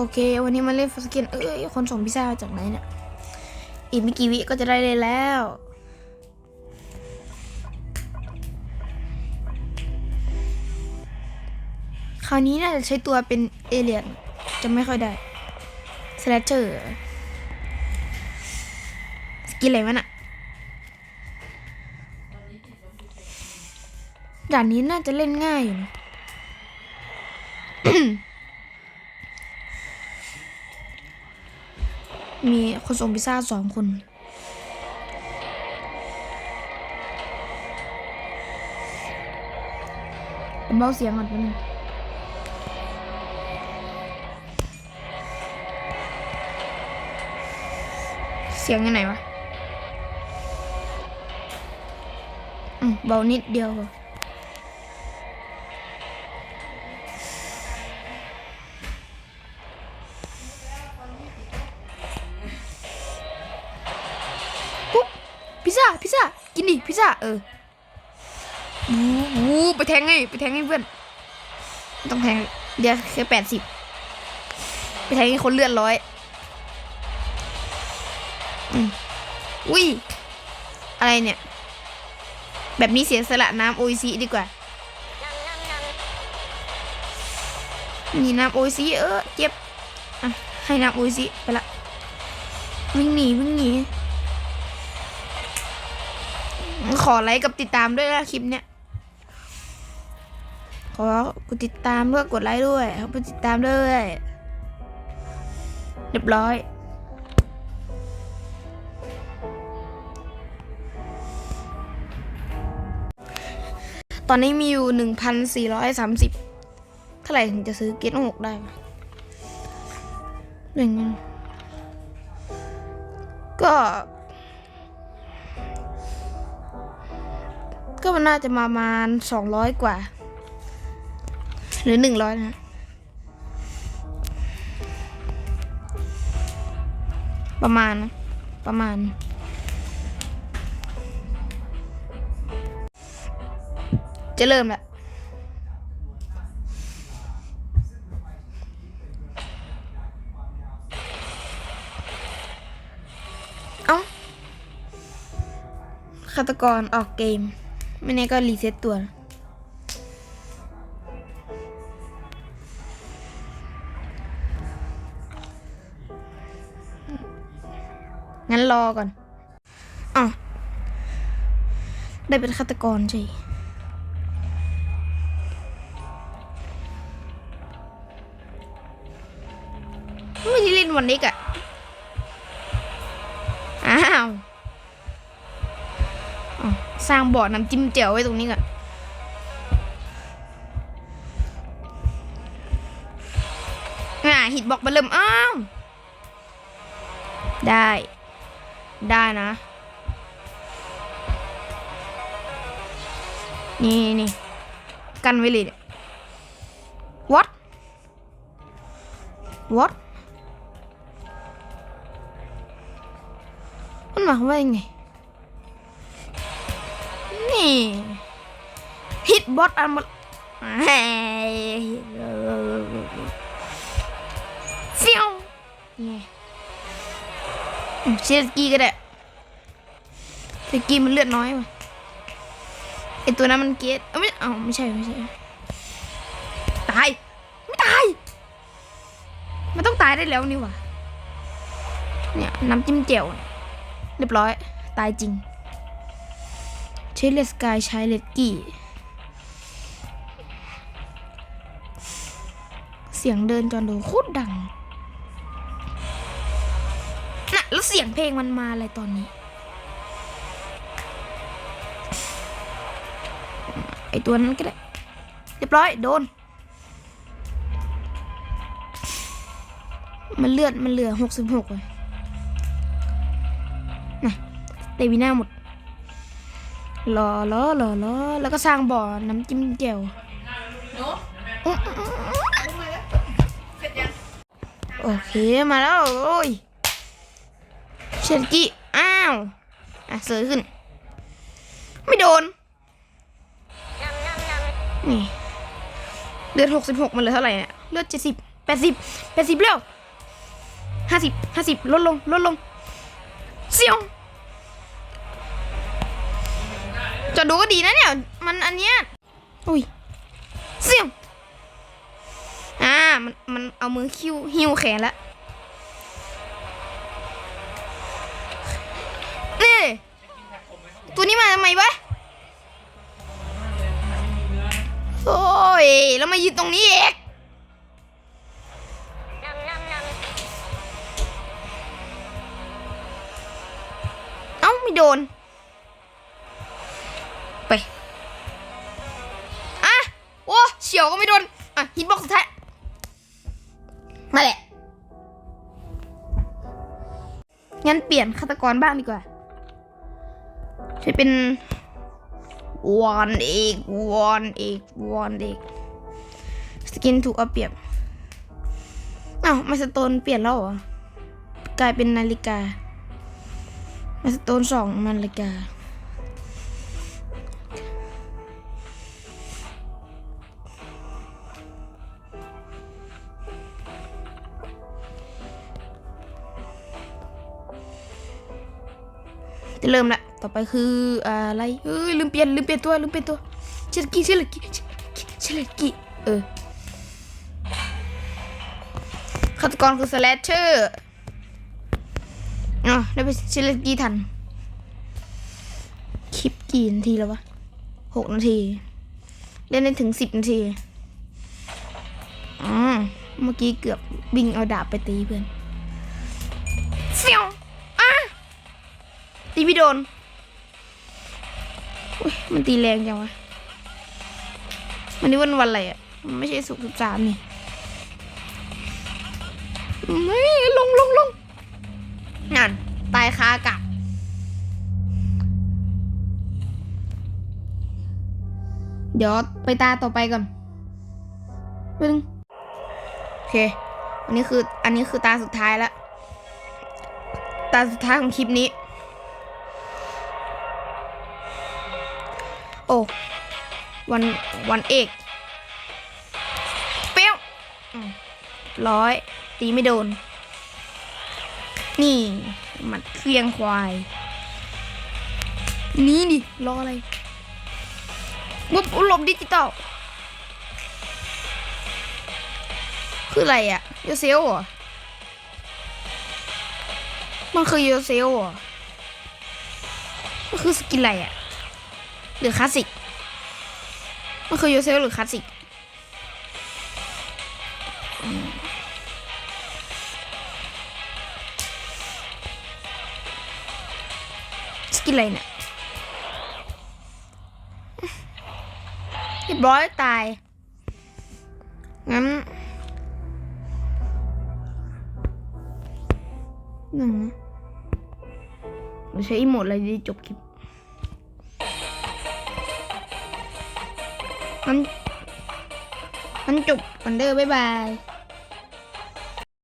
โอเค วันนี้มาเล่นฟัสกิน เอ้ย คนส่งพิซซ่ามาจากไหนเนี่ย อีกไม่กี่วิก็จะได้เลยแล้ว คราวนี้น่าจะใช้ตัวเป็นเอเลียน จะไม่ค่อยได้สแลชเชอร์สกินอะไรวะน่ะด่านนี้น่าจะเล่นง่ายอยู่นะ มีคนส่งพิซซ่าสองคนเบาเสียงก่อนแป๊บนึงเสียงยังไงวะ อืมเบานิดเดียว พิซซ่าพิซซ่ากินดิพิซซ่าเออวูวูไปแทงไงไปแทงให้เพื่อนต้องแทงเดี๋ยวแค่แปดสิบไปแทงให้คนเลือดร้อยอืมอุ้ยอะไรเนี่ย แบบนี้เสียสละน้ำโอซีดีกว่านี่น้ำโอซีเออเจ็บอะให้น้ำโอซีไปละวิ่งหนีวิ่งหนี ขอไลค์กับติดตามด้วยนะคลิปเนี้ยขอกดติดตามด้วยกดไลค์ด้วยขอกดติดตามด้วยเรียบร้อย ตอนนี้มีอยู่หนึ่งพันสี่ร้อยสามสิบเท่าไหร่ถึงจะซื้อเกตหกได้หนึ่งก็ ก็มันน่าจะมาประมาณสองร้อยกว่า หรือหนึ่งร้อยนะประมาณประมาณ จะเริ่มแล้วเอ้าฆาตกรออกเกม ไม่แน่ก็รีเซ็ตตัว งั้นรอก่อนอ๋อได้เป็นฆาตกรใช่ไม่ได้เล่นวันนี้กะอ้าว สร้างบ่อน้ำจิ้มแจ่วไว้ตรงนี้ก่อนอ่าหิดบอกมาเริ่มอ้าวได้ ได้นะ นี่นี่กันไว้เลยเนี่ย what what มันหมายความว่ายังไง ฮิตบอสอันมาเฮ้ยเฟี้ยวเชสกีก็ได้เชสกีมันเลือดน้อยว่ะไอตัวนั้นมันเกตเอ้าไม่เอาไม่ใช่ไม่ใช่ตาย ไม่ตาย มันต้องตายได้แล้วนี่ว่าเนี่ยน้ำจิ้มเจียวเรียบร้อย ตายจริง ใช้เลสกายใช้เลสกี้ เสียงเดินจอนโดโคตรดัง น่ะ แล้วเสียงเพลงมันมาอะไรตอนนี้ ไอตัวนั้นก็ได้ เรียบร้อย โดน มันเลือด มันเหลือหกสิบหกเลยนะเตวิน่าหมด รอรอรอรอแล้วก็สร้างบ่อน้ำจิ้มแจ่วอื้ออื้ออื้อโอเคมาแล้ว โอ้ยเชนกี้อ้าวอะเสือขึ้น ไม่โดน นี่เลือดหกสิบหกมันเหลือเท่าไหร่เนี่ยเลือดเจ็ดสิบแปดสิบแปดสิบเร็วห้าสิบห้าสิบลดลงลดลงเสียว จอดดูก็ดีนะเนี่ย มันอันเนี้ย อุ้ย เสียวอ่า มัน มันเอามือคิ้วหิ้วแขนแล้วนี่ตัวนี้มาทำไมวะ โอ้ย แล้วมายืนตรงนี้เอกเอ้า ไม่โดน เฉียวก็ไม่โดน อะฮิตบ็อกซ์สุดท้าย มาแหละ งั้นเปลี่ยนฆาตกรบ้างดีกว่า ใช้เป็นวอนเอกวอนเอกวอนเอกสกินถูกเอาเปรียบอ้าวมาสโตนเปลี่ยนแล้วเหรอกลายเป็นนาฬิกามาสโตนสองนาฬิกา จะเริ่มละต่อไปคืออะไรเฮ้ยลืมเปลี่ยนลืมเปลี่ยนตัวลืมเปลี่ยนตัวเชลกี้เชลกี้เชลกี้เออฆาตกรคือสแลชเชอร์อ๋อได้ไปเชลกี้ทันคลิปกี่นาทีแล้ววะหกนาที เล่นได้ถึงสิบนาทีอ๋อเมื่อกี้เกือบบิงเอาดาบไปตีเพื่อน ตีพี่โดนมันตีแรงจังวะวันนี้วันวันอะไรอะ มันไม่ใช่สุกสิบสามนี่ไม่ลงลงลงนั่น ตายคาอากาศเดี๋ยวไปตาต่อไปก่อนไปนึงโอเค อันนี้คือ อันนี้คือตาสุดท้ายแล้ว ตาสุดท้ายของคลิปนี้ โอ้วันวันเอกเปี้ยวร้อยตีไม่โดน นี่มัดเคลียงควาย นี่ดิรออะไรวุบหลบดิจิตอลคืออะไรอะโยเซลเหรอมันคือโยเซลเหรอมันคือสกินอะไรอะ หรือคลาสสิก มันคือโยเซลหรือคลาสสิก สกินอะไรเนี่ยเรียบร้อยตาย งั้นหนึ่งเราใช้อีโมดอะไรดีจบคลิป มัน มันจบกันเด้อบ๊ายบาย